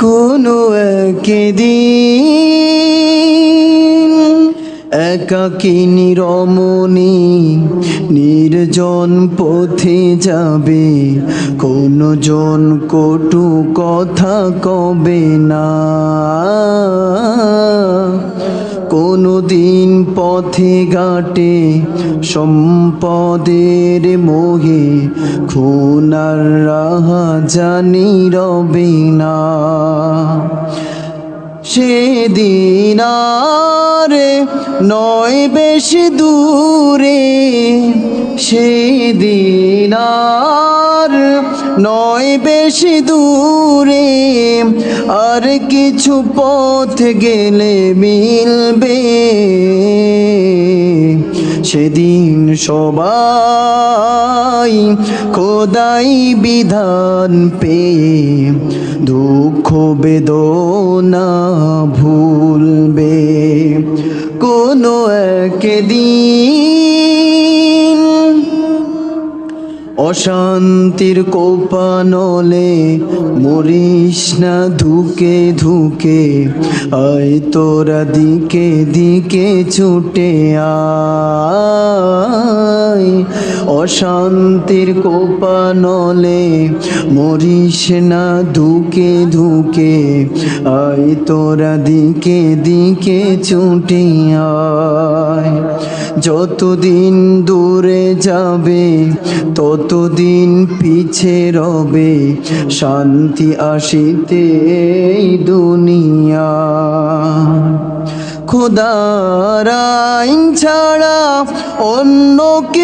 কোনো একদিন একাকী নিরমণি? নির্জন পথে যাবে। কোনো জন কটু কথা কবে না? কোনো দিন পথে ঘাটে সম্পদের মোহে খুনার রাহা জানি রবে না। সেদিন আর নয় বেশি দূরে সেদিন আর নয় বেশি দূরে। আর কিছু পথ গেলে মিলবে, সেদিন সবাই খোদাই বিধান পেয়ে দুঃখ বেদনা ভুলবে একদিন অশান্তির কোপানলে মরিস না ধুকে ধুকে আয় তোরা দিকে দিকে ছুটে আয়। অশান্তির কোপানলে মরিস না ধুকে ধুকে। আয় তোরা দিকে দিকে ছুটে আয়। যতদিন দূরে যাবে, ততদিন পিছে রবে। শান্তি আসিতে এই দুনিয়া। খোদার আইন ছাড়া অন্য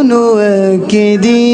কোনো একদিন